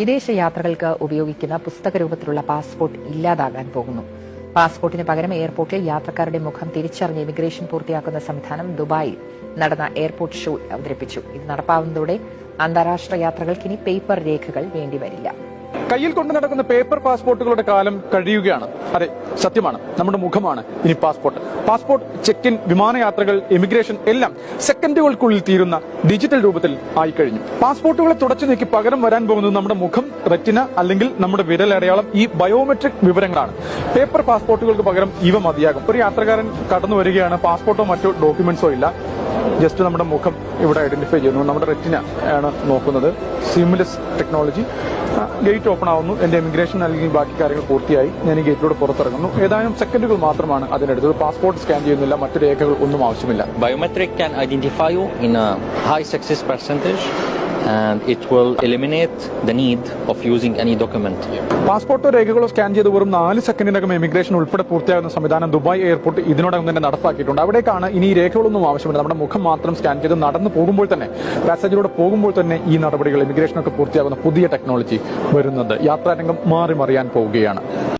വിദേശ യാത്രകൾക്ക് ഉപയോഗിക്കുന്ന പുസ്തക രൂപത്തിലുള്ള പാസ്പോർട്ട് ഇല്ലാതാകാൻ പോകുന്നു. പാസ്പോർട്ടിന് പകരം എയർപോർട്ടിൽ യാത്രക്കാരുടെ മുഖം തിരിച്ചറിഞ്ഞ് ഇമിഗ്രേഷൻ പൂർത്തിയാക്കുന്ന സംവിധാനം ദുബായിൽ നടന്ന എയർപോർട്ട് ഷോ അവതരിപ്പിച്ചു. ഇത് നടപ്പാവുന്നതോടെ അന്താരാഷ്ട്ര യാത്രകൾക്ക് ഇനി പേപ്പർ രേഖകൾ വേണ്ടിവരില്ല കയ്യിൽ കൊണ്ട് നടക്കുന്ന പേപ്പർ പാസ്പോർട്ടുകളുടെ കാലം കഴിയുകയാണ്. അതെ സത്യമാണ്. നമ്മുടെ മുഖമാണ് ഇനി പാസ്പോർട്ട്. പാസ്പോർട്ട് ചെക്ക് ഇൻ വിമാനയാത്രകൾ ഇമിഗ്രേഷൻ എല്ലാം സെക്കൻഡുകൾക്കുള്ളിൽ തീരുന്ന ഡിജിറ്റൽ രൂപത്തിൽ ആയി കഴിഞ്ഞു പാസ്പോർട്ടുകളെ തുടച്ചു നീക്കി പകരം വരാൻ പോകുന്നത് നമ്മുടെ മുഖം റെറ്റിന അല്ലെങ്കിൽ നമ്മുടെ വിരലടയാളം ഈ ബയോമെട്രിക് വിവരങ്ങളാണ്. പേപ്പർ പാസ്പോർട്ടുകൾക്ക് പകരം ഇവ മതിയാകും. ഒരു യാത്രക്കാരൻ കടന്നു വരികയാണ് പാസ്പോർട്ടോ മറ്റോ ഡോക്യുമെന്റ്സോ ഇല്ല. ജസ്റ്റ് നമ്മുടെ മുഖം ഇവിടെ ഐഡന്റിഫൈ ചെയ്യുന്നു. നമ്മുടെ റെറ്റിന ആണ് നോക്കുന്നത്. സിമിലസ് ടെക്നോളജി ഗേറ്റ് ഓപ്പൺ ആവുന്നു. എന്റെ ഇമിഗ്രേഷൻ അല്ലെങ്കിൽ ബാക്കി കാര്യങ്ങൾ പൂർത്തിയായി. ഞാൻ ഈ ഗേറ്റിലൂടെ പുറത്തിറങ്ങുന്നു. ഏതാനും സെക്കൻഡുകൾ മാത്രമാണ് അതിനെടുത്തത്. പാസ്പോർട്ട് സ്കാൻ ചെയ്യുന്നില്ല. മറ്റു രേഖകൾ ഒന്നും ആവശ്യമില്ല. Biometric can identify you in high success percentage. And it will eliminate the need of using any document. പാസ്പോർട്ടോ രേഖകളോ സ്കാൻ ചെയ്ത് വെറും നാല് സെക്കൻഡിനകം ഇമിഗ്രേഷൻ ഉൾപ്പെടെ പൂർത്തിയാകുന്ന സംവിധാനം ദുബായ് എയർപോർട്ട് ഇതിനോടകം തന്നെ നടപ്പാക്കിയിട്ടുണ്ട്. അവിടേക്കാണ് ഇനി രേഖകളൊന്നും ആവശ്യമില്ല. നമ്മുടെ മുഖം മാത്രം സ്കാൻ ചെയ്ത് നടന്നു പോകുമ്പോൾ തന്നെ പാസേജിലൂടെ പോകുമ്പോൾ തന്നെ ഈ നടപടികൾ ഇമിഗ്രേഷനൊക്കെ പൂർത്തിയാകുന്ന പുതിയ ടെക്നോളജി വരുന്നത്. യാത്രാരംഗം മാറി മറിയാൻ പോവുകയാണ്.